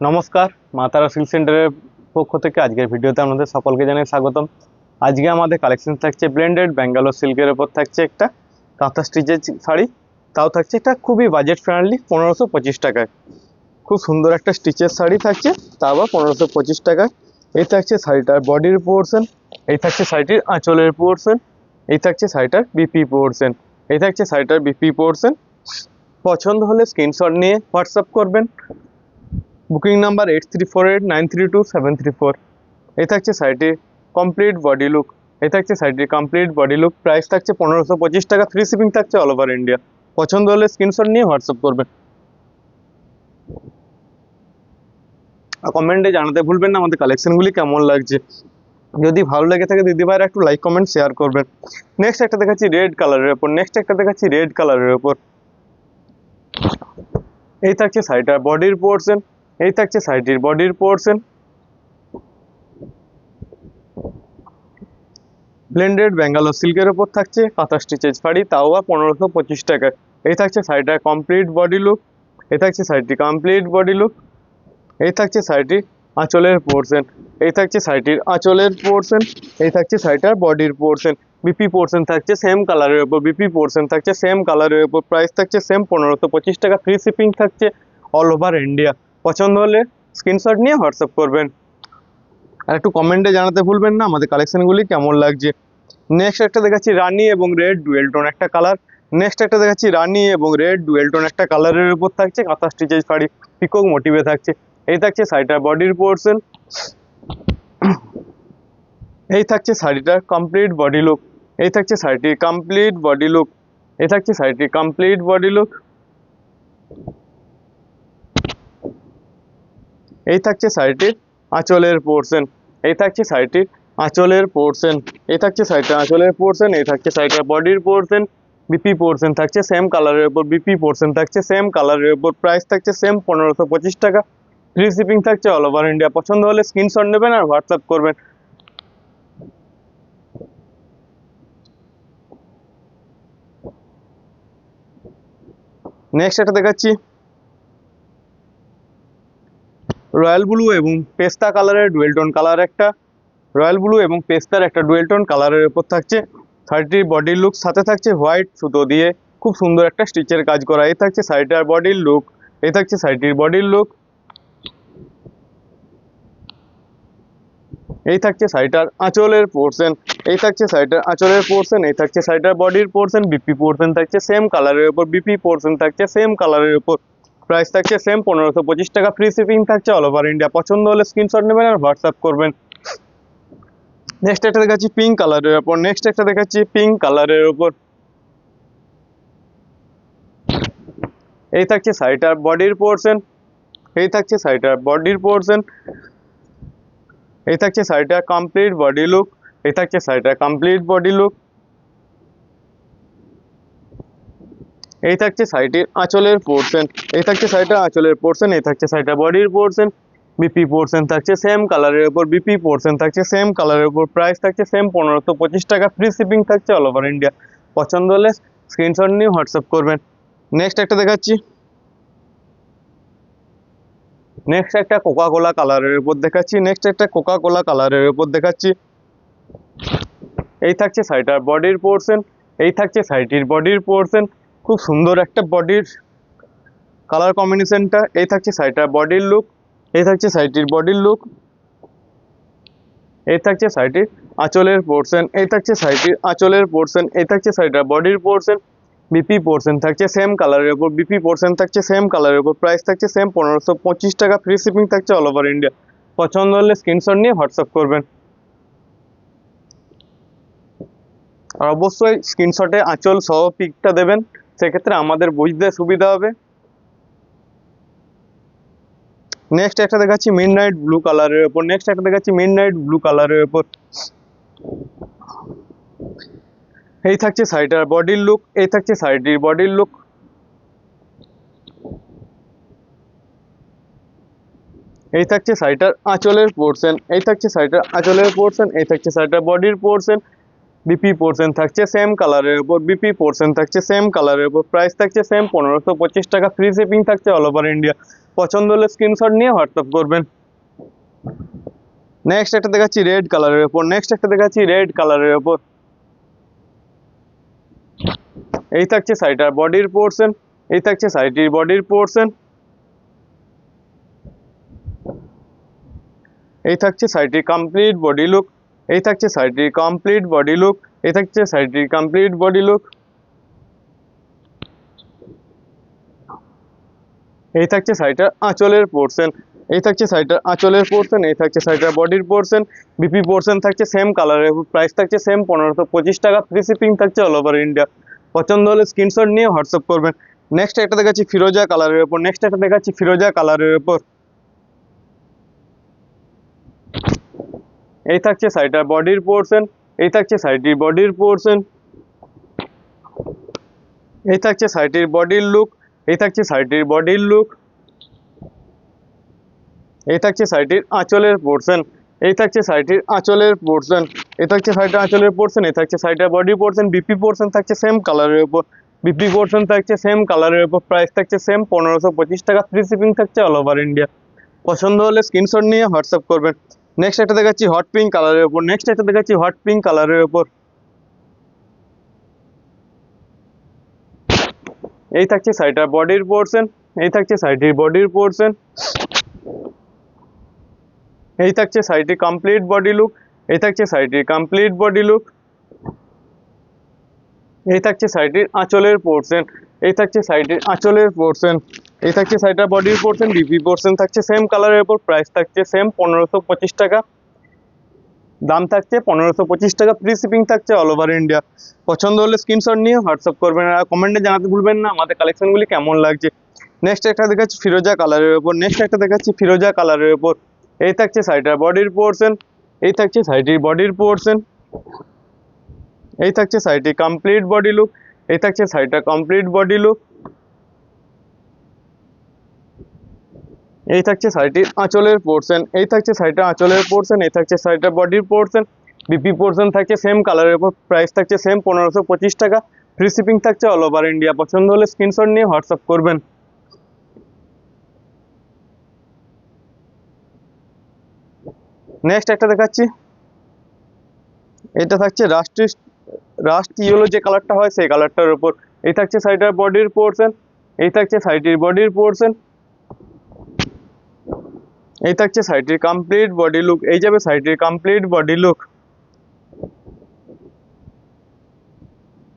নমস্কার, মা তারা সিল্ক সেন্টারের পক্ষ থেকে আজকের ভিডিওতে আপনাদের সকলকে জানাই স্বাগতম। আজকে আমাদের কালেকশন থাকছে ব্লেন্ডেড ব্যাঙ্গালোর সিল্কের ওপর থাকছে একটা কাঁথা স্টিচের শাড়ি। তাও থাকছে একটা খুবই বাজেট ফ্রেন্ডলি পনেরোশো পঁচিশ টাকায়। খুব সুন্দর একটা স্টিচের শাড়ি থাকছে তা আবার পনেরোশো পঁচিশ টাকায়। এই থাকছে শাড়িটার বডির পোর্শন এই থাকছে শাড়িটির আঁচলের পোর্শন এই থাকছে শাড়িটার বিপি পোর্শন এই থাকছে শাড়িটার বিপি পোর্শন পছন্দ হলে স্ক্রিনশট নিয়ে হোয়াটসঅ্যাপ করবেন। Booking number eight three four eight nine three two seven three four এই থাকছে শাড়িটির কমপ্লিট বডি লুক এই থাকছে শাড়িটির কমপ্লিট বডি লুক প্রাইস থাকছে পনেরোশো পঁচিশ টাকা। ফ্রি শিপিং থাকছে অল ওভার ইন্ডিয়া পছন্দ হলে স্ক্রিনশট নিয়ে হোয়াটসঅ্যাপ করবেন। কমেন্টে জানাতে ভুলবেন না, আমাদের কালেকশনগুলি কেমন লাগছে। যদি ভালো লেগে থাকে দিদি ভাইরা একটু লাইক কমেন্ট শেয়ার করবেন। নেক্সট একটা দেখাচ্ছি রেড কালারের ওপর নেক্সট একটা দেখাচ্ছি রেড কালারের ওপর এই থাকছে শাড়িটার বডির পোর্শন এই থাকছে শাড়িটির বডির পোর্শন ব্লেন্ডেড ব্যাঙ্গালোর সিল্কের ওপর থাকছে কাঁথা স্টিচের শাড়ি তাও বা পনেরোশো পঁচিশ টাকায় এই থাকছে শাড়িটার কমপ্লিট বডি লুক এই থাকছে শাড়িটি কমপ্লিট বডি লুক এই থাকছে শাড়িটির আঁচলের পোর্শন এই থাকছে শাড়িটির আঁচলের পোর্শন এই থাকছে শাড়িটার বডির পোর্শন বিপি পোর্শন থাকছে সেম কালারের ওপর বিপি পোর্শন থাকছে সেম কালারের ওপর প্রাইস থাকছে সেম পনেরোশো পঁচিশ টাকা। ফ্রি শিপিং থাকছে অল ওভার ইন্ডিয়া পছন্দ হলে স্ক্রিনশট নিয়ে হোয়াটসঅ্যাপ করবেন। আর একটু কমেন্টে জানাতে ভুলবেন না, আমাদের কালেকশনগুলি কেমন লাগছে। নেক্সট একটা দেখাচ্ছি রানি এবং রেড ডুয়েল টোন একটা কালার নেক্সট একটা দেখাচ্ছি রানি এবং রেড ডুয়েল টোন একটা কালারের উপর থাকছে, কাঁথা স্টিচের শাড়ি পিকক মোটিভে থাকছে। এই থাকছে শাড়িটার বডির পোর্শন এই থাকছে শাড়িটার কমপ্লিট বডি লুক এই থাকছে শাড়িটির কমপ্লিট বডি লুক এই থাকছে শাড়িটির কমপ্লিট বডি লুক এই থাকছে শাড়িটির আঁচলের পোর্শন এই থাকছে শাড়িটির আঁচলের পোর্শন এই থাকছে শাড়িটার আঁচলের পোর্শন এই থাকছে শাড়িটার বডির পোর্শন বিপি পোর্শন থাকছে সেম কালারের উপর বিপি পোর্শন থাকছে সেম কালারের উপর প্রাইস থাকছে সেম পনেরোশো পঁচিশ টাকা ফ্রি শিপিং থাকছে অল ওভার ইন্ডিয়া পছন্দ হলে স্ক্রিনশট নেবেন আর হোয়াটসঅ্যাপ করবেন। নেক্সট একটা দেখাচ্ছি। রয়্যাল ব্লু এবং পেস্তা কালারের ডুয়েল টোন কালার একটা। রয়্যাল ব্লু এবং পেস্তার একটা ডুয়েল টোন কালারের উপর থাকছে। শাড়িটির বডির লুক সাথে থাকছে হোয়াইট সুতো দিয়ে। খুব সুন্দর একটা স্টিচের কাজ করা। এই থাকছে শাড়িটার বডির লুক। এই থাকছে শাড়িটির বডির লুক। এই থাকছে শাড়িটার আঁচলের পোর্শন। এই থাকছে শাড়িটার আঁচলের পোর্শন। এই থাকছে শাড়িটার বডির পোর্শন। বিপি পোর্শন থাকছে সেম কালারের উপর। বিপি পোর্শন থাকছে সেম কালারের উপর। প্রাইস থাকছে সেম পনেরোশো পঁচিশ টাকা। ফ্রি শিপিং থাকছে অল ওভার ইন্ডিয়া পছন্দ হলে স্ক্রিনশট নেবেন আর হোয়াটসঅ্যাপ করবেন। নেক্সট একটা দেখাচ্ছি পিঙ্ক কালারের ওপর নেক্সট একটা দেখাচ্ছি পিঙ্ক কালারের ওপর এই থাকছে শাড়িটার বডির পোর্শন এই থাকছে শাড়িটার বডির পোর্শন এই থাকছে শাড়িটার কমপ্লিট বডি লুক এই থাকছে শাড়িটার কমপ্লিট বডি লুক এই থাকছে শাড়িটির আঁচলের পোর্শন এই থাকছে শাড়িটার আঁচলের পোর্শন এই থাকছে শাড়িটার বডির পোর্শন বিপি পোর্শন থাকছে সেম কালারের উপর বিপি পোর্শন থাকছে সেম কালারের উপর প্রাইস থাকছে সেম পনেরোশো পঁচিশ টাকা ফ্রি শিপিং থাকছে অল ওভার ইন্ডিয়া পছন্দ হলে স্ক্রিনশট নিয়ে হোয়াটসঅ্যাপ করবেন। নেক্সট একটা দেখাচ্ছি। নেক্সট একটা কোকা কোলা কালারের উপর দেখাচ্ছি। নেক্সট একটা কোকা কোলা কালারের উপর দেখাচ্ছি। এই থাকছে শাড়িটার বডির পোর্শন এই থাকছে শাড়িটির বডির পোর্শন খুব সুন্দর একটা বডির কালার কম্বিনেশনটা এই থাকছে শাড়িটার বডির লুক এই থাকছে শাড়িটির বডির লুক এই থাকছে শাড়িটির আঁচলের পোর্শন এই থাকছে শাড়িটির আঁচলের পোর্শন এই থাকছে শাড়িটার বডির পোর্শন বিপি পোর্শন থাকছে সেম কালারের উপর বিপি পোর্শন থাকছে সেম কালারের উপর প্রাইস থাকছে সেম পনেরোশো পঁচিশ টাকা ফ্রি শিপিং থাকছে অল ওভার ইন্ডিয়া পছন্দ হলে স্ক্রিনশট নিয়ে হোয়াটসঅ্যাপ করবেন। আর অবশ্যই স্ক্রিনশটে আঁচল সহ পিকটা দেবেন। সেক্ষেত্রে আমাদের বুঝতে সুবিধা হবে। নেক্সট একটা দেখাচ্ছি মিড নাইট ব্লু কালারের উপর। নেক্সট একটা দেখাচ্ছি মিড নাইট ব্লু কালারের উপর। এই থাকছে শাড়িটার বডির লুক এই থাকছে শাড়িটির বডির লুক এই থাকছে শাড়িটার আঁচলের পোর্শন এই থাকছে শাড়িটার আঁচলের পোর্শন এই থাকছে শাড়িটার বডির পোর্শন বিপি পোর্শন থাকছে সেম কালারের উপর বিপি পোর্শন থাকছে সেম কালারের উপর প্রাইস থাকছে সেম পনেরোশো পঁচিশ টাকা ফ্রি শিপিং থাকছে অল ওভার ইন্ডিয়া পছন্দ হলে স্ক্রিনশট নিয়ে হোয়াটসঅ্যাপ করবেন। নেক্সট একটা দেখাচ্ছি রেড কালারের উপর নেক্সট একটা দেখাচ্ছি রেড কালারের উপর। এই থাকছে শাড়িটার বডির পোর্শন এই থাকছে শাড়িটির বডির পোর্শন এই থাকছে শাড়িটির কমপ্লিট বডি লুক এই থাকছে শাড়িটির কমপ্লিট বডি লুক এই থাকছে শাড়িটির কমপ্লিট বডি লুক এই থাকছে শাড়িটার আঁচলের পোর্শন এই থাকছে শাড়িটার আঁচলের পোর্শন এই থাকছে শাড়িটার বডির পোর্শন বিপি পোর্শন থাকছে সেম কালারের প্রাইস থাকছে সেম পনেরোশো পঁচিশ টাকা ফ্রি শিপিং থাকছে অল ওভার ইন্ডিয়া পছন্দ হলে স্ক্রিনশট নিয়ে হোয়াটসঅ্যাপ করবেন। নেক্সট একটা দেখাচ্ছি ফিরোজা কালারের ওপর নেক্সট একটা দেখাচ্ছি ফিরোজা কালারের উপর। এই থাকছে শাড়িটার বডির পোর্শন এই থাকছে শাড়িটির বডির পোর্শন এই থাকছে শাড়িটির বডির লুক এই থাকছে শাড়িটির বডির লুক এই থাকছে শাড়িটির আঁচলের পোর্শন এই থাকছে শাড়িটির আঁচলের পোর্শন এই থাকছে শাড়িটার আঁচলের পোর্শন এই থাকছে শাড়িটার বডি পোর্শন বিপি পোর্শন থাকছে সেম কালারের উপর বিপি পোর্শন থাকছে সেম কালারের উপর প্রাইস থাকছে সেম পনেরোশো পঁচিশ টাকা ফ্রি শিপিং থাকছে অল ওভার ইন্ডিয়া পছন্দ হলে স্ক্রিনশট নিয়ে হোয়াটসঅ্যাপ করবেন। নেক্সট একটা দেখাচ্ছি হট পিঙ্ক কালারের উপর। নেক্সট একটা দেখাচ্ছি হট পিঙ্ক কালারের ওপর এই থাকছে শাড়িটার বডির পোর্শন এই থাকছে শাড়িটির বডির পোর্শন এই থাকছে শাড়িটির কমপ্লিট বডি লুক এই থাকছে শাড়িটির কমপ্লিট বডি লুক এই থাকছে শাড়িটির আঁচলের পোর্শন এই থাকছে শাড়িটির আঁচলের পোর্শন এই থাকছে শাড়িটার বডির পোর্শন ডিপি পোর্শন থাকছে সেম কালারের উপর প্রাইস থাকছে সেম পনেরোশো পঁচিশ টাকা। দাম থাকছে পনেরোশো পঁচিশ টাকা ফ্রি শিপিং থাকছে অল ওভার ইন্ডিয়া পছন্দ হলে স্ক্রিনশট নিয়ে হোয়াটসঅ্যাপ করবেন আর কমেন্টে জানাতে ভুলবেন না, আমাদের কালেকশনগুলি কেমন লাগছে। নেক্সট একটা দেখাচ্ছি ফিরোজা কালারের উপর নেক্সট একটা দেখাচ্ছি ফিরোজা কালারের উপর। এই থাকছে শাড়িটার বডির পোর্শন এই থাকছে শাড়িটির বডির পোর্শন এই থাকছে সাইডটি কমপ্লিট বডি লুক এই থাকছে শাড়িটার কমপ্লিট বডি লুক এই থাকছে শাড়িটির আঁচলের পোর্শন এই থাকছে শাড়িটার আঁচলের পোর্শন এই থাকছে শাড়িটার বডির পোর্শন বিপি পোর্শন থাকছে সেম কালারের উপর প্রাইস থাকছে সেম পনেরোশো পঁচিশ টাকা ফ্রি শিপিং থাকছে অল ওভার ইন্ডিয়া পছন্দ হলে স্ক্রিনশট নিয়ে হোয়াটসঅ্যাপ করবেন। নেক্সট একটা দেখাচ্ছি। এটা থাকছে রাষ্ট্রী রাস্ট ইয়েলো যে কালারটা হয় সেই কালারটার উপর। এই থাকছে শাড়িটার বডির পোর্শন এই থাকছে শাড়িটির বডির পোর্শন এই থাকছে শাড়িটির কমপ্লিট বডি লুক এই যাবে শাড়িটির কমপ্লিট বডি লুক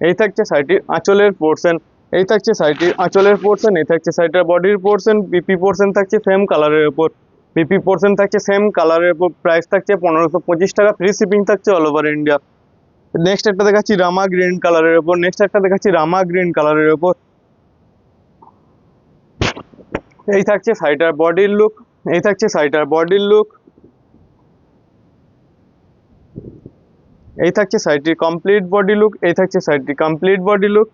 এই থাকছে শাড়িটির আঁচলের পোর্শন এই থাকছে শাড়িটির আঁচলের পোর্শন এই থাকছে শাড়িটার বডির পোর্শন পিপি পোর্শন থাকছে সেম কালারের উপর। পিপি পোর্শন থাকছে সেম কালারের উপর প্রাইস থাকছে পনেরোশো পঁচিশ টাকা ফ্রি শিপিং থাকছে অল ওভার ইন্ডিয়া নেক্সট একটা দেখাচ্ছি রামা গ্রিন কালারের উপর নেক্সট একটা দেখাচ্ছি রামা গ্রিন কালারের উপর। এই থাকছে শাড়িটার বডির লুক এই থাকছে শাড়িটার বডির লুক এই থাকছে শাড়িটির কমপ্লিট বডি লুক এই থাকছে শাড়িটির কমপ্লিট বডি লুক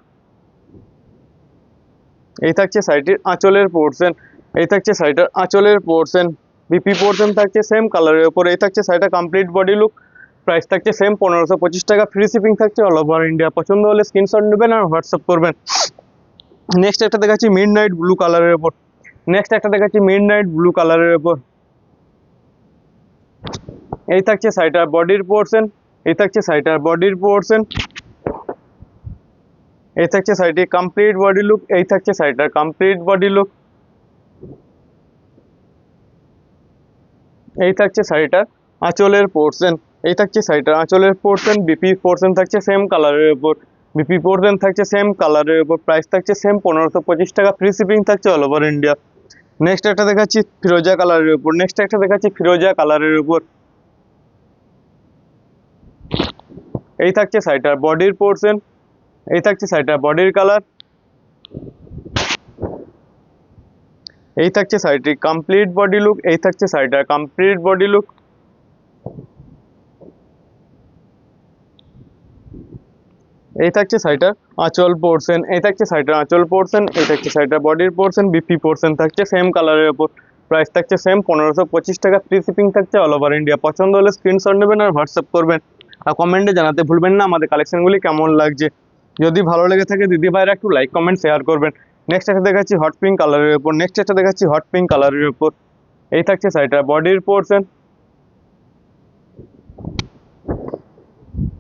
এই থাকছে শাড়িটির আঁচলের পোর্শন এই থাকছে শাড়িটার আঁচলের পোর্শন বিপি পোর্শন থাকছে সেম কালারের ওপর এই থাকছে শাড়িটা কমপ্লিট বডি লুক প্রাইস থাকছে সেম পনেরোশো পঁচিশ টাকা। ফ্রি শিপিং থাকছে অল ওভার ইন্ডিয়া পছন্দ হলে স্ক্রিনশট নেবেন আর হোয়াটসঅ্যাপ করবেন। নেক্সট একটা দেখাচ্ছি মিড নাইট ব্লু কালারের উপর। নেক্সট একটা দেখাচ্ছি মিড নাইট ব্লু কালারের উপর। এই থাকছে সাইটার বডির পোর্শন এই থাকছে সাইটার বডির পোর্শন এই থাকছে শাড়িটির কমপ্লিট বডি লুক এই থাকছে শাড়িটার কমপ্লিট বডি লুক এই থাকছে শাড়িটার আঁচলের পোর্শন এই থাকছে শাড়িটার আঁচলের পোর্শন বিপি পোর্শন থাকছে সেম কালারের উপর বিপি পোর্শন থাকছে সেম কালারের উপর প্রাইস থাকছে সেম পনেরোশো পঁচিশ টাকা ফ্রি শিপিং থাকছে অল ওভার ইন্ডিয়া নেক্সট একটা দেখাচ্ছি ফিরোজা কালারের উপর। নেক্সট একটা দেখাচ্ছি ফিরোজা কালারের উপর। এই থাকছে শাড়িটার বডির পোর্শন এই থাকছে শাড়িটার বডির কালার এই থাকছে শাড়িটির কমপ্লিট বডি লুক এই থাকছে শাড়িটার কমপ্লিট বডি লুক এই থাকছে শাড়িটার আঁচল পোর্শন এই থাকছে শাড়িটার আঁচল পোর্শন এই থাকছে শাড়িটার বডির পোর্শন বিপি পোর্শন থাকছে সেম কালারের উপর। প্রাইস থাকছে সেম পনেরোশো পঁচিশ টাকা ফ্রি শিপিং থাকছে অল ওভার ইন্ডিয়া পছন্দ হলে স্ক্রিনশট নেবেন আর হোয়াটসঅ্যাপ করবেন। আর কমেন্টে জানাতে ভুলবেন না, আমাদের কালেকশনগুলি কেমন লাগছে। যদি ভালো লেগে থাকে, দিদি ভাইরা একটু লাইক কমেন্ট শেয়ার করবেন। নেক্সট একটা দেখাচ্ছি হট পিঙ্ক কালারের উপর নেক্সট একটা দেখাচ্ছি হট পিঙ্ক কালারের উপর। এই থাকছে শাড়িটার বডির পোর্শন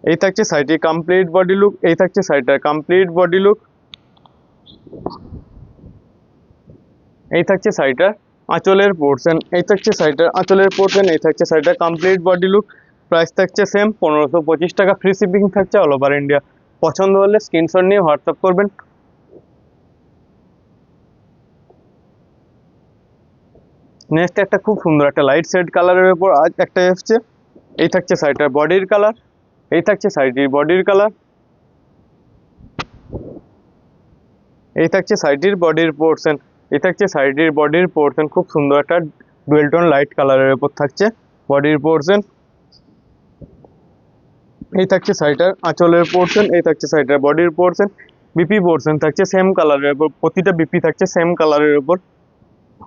এই থাকছে শাড়িটির কমপ্লিট বডি লুক এই থাকছে শাড়িটার কমপ্লিট বডি লুক এই থাকছে শাড়িটার আঁচলের পোর্শন এই থাকছে শাড়িটার আঁচলের পোর্শন এই থাকছে শাড়িটার কমপ্লিট বডি লুক প্রাইস থাকছে সেম পনেরোশো পঁচিশ টাকা ফ্রি শিপিং থাকছে অল ওভার ইন্ডিয়া পছন্দ হলে স্ক্রিনশট নিয়ে হোয়াটসঅ্যাপ করবেন। নেক্সট একটা খুব সুন্দর একটা লাইট শেড কালারের উপর আজ একটা এসছে। এই থাকছে শাড়িটার বডির কালার এই থাকছে শাড়িটির বডির কালার এই থাকছে শাড়িটির বডির পোর্শন এই থাকছে শাড়িটির বডির পোর্শন খুব সুন্দর একটা ডুয়েল টোন লাইট কালারের উপর থাকছে বডির পোর্শন এই থাকছে শাড়িটার আঁচলের পোর্শন এই থাকছে শাড়িটার বডির পোর্শন বিপি পোর্শন থাকছে সেম কালারের উপর। প্রতিটা বিপি থাকছে সেম কালারের উপর।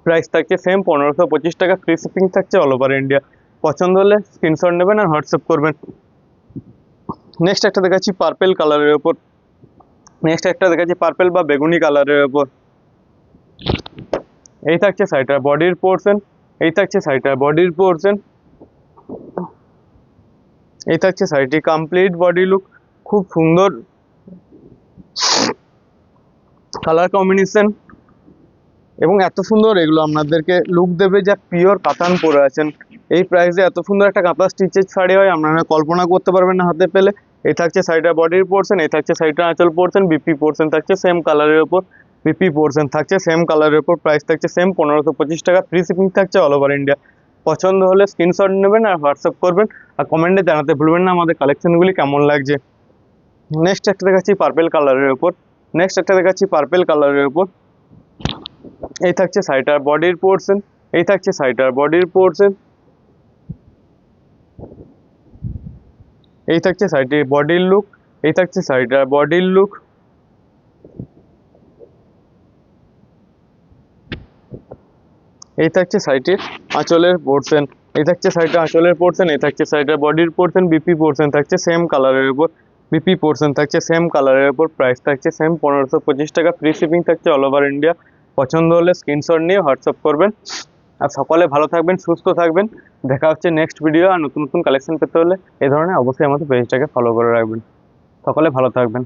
প্রাইস থাকছে সেম পনেরোশো পঁচিশ টাকা। ফ্রি শিপিং থাকছে অল ওভার ইন্ডিয়া পছন্দ হলে স্ক্রিনশট নেবেন আর হোয়াটসঅ্যাপ করবেন। নেক্সট একটা দেখাচ্ছি পার্পেল কালারের ওপর নেক্সট একটা দেখাচ্ছি পার্পেল বা বেগুনি কালারের ওপর এই থাকছে শাড়িটার বডির পোর্শন এই থাকছে শাড়িটার বডির পোর্শন এই থাকছে শাড়িটি কমপ্লিট বডি লুক খুব সুন্দর কালার কম্বিনেশন এবং এত সুন্দর এগুলো আপনাদেরকে লুক দেবে যা পিওর কাতান পরে আছেন। এই প্রাইসে এত সুন্দর একটা কাঁথা স্টিচের শাড়ি হয়, আপনারা কল্পনা করতে পারবেন না হাতে পেলে। এই থাকছে শাড়িটার বডির পোর্শন এই থাকছে শাড়িটার আঁচল পোর্শন বিপি পোর্শন থাকছে সেম কালারের ওপর বিপি পোর্শন থাকছে সেম কালারের ওপর প্রাইস থাকছে সেম পনেরোশো পঁচিশ টাকা ফ্রি শিপিং থাকছে অল ওভার ইন্ডিয়া পছন্দ হলে স্ক্রিনশট নেবেন আর হোয়াটসঅ্যাপ করবেন, আর কমেন্টে জানাতে ভুলবেন না আমাদের কালেকশনগুলি কেমন লাগছে। নেক্সট একটা দেখাচ্ছি পার্পেল কালারের ওপর নেক্সট একটা দেখাচ্ছি পার্পেল কালারের ওপর এই থাকছে শাড়িটার বডির পোর্শন এই থাকছে শাড়িটার বডির পোর্শন এই থাকছে শাড়িটির বডির লুক এই থাকছে শাড়িটার বডির লুক এই থাকছে শাড়িটির আঁচলের পোর্শন এই থাকছে শাড়িটার আঁচলের পোর্শন এই থাকছে শাড়িটার বডির পোর্শন বিপি পোর্শন থাকছে সেম কালারের উপর বিপি পোর্শন থাকছে সেম কালারের উপর প্রাইস থাকছে সেম পনেরোশো পঁচিশ টাকা ফ্রি শিপিং থাকছে অল ওভার ইন্ডিয়া পছন্দ হলে স্ক্রিনশট নিয়ে হোয়াটসঅ্যাপ করবেন। আর সকলে ভালো থাকবেন, সুস্থ থাকবেন। দেখা হচ্ছে নেক্সট ভিডিও আর নতুন নতুন কালেকশন পেতে হলে এই ধরনের অবশ্যই আমাদের পেজটাকে ফলো করে রাখবেন। সকলে ভালো থাকবেন।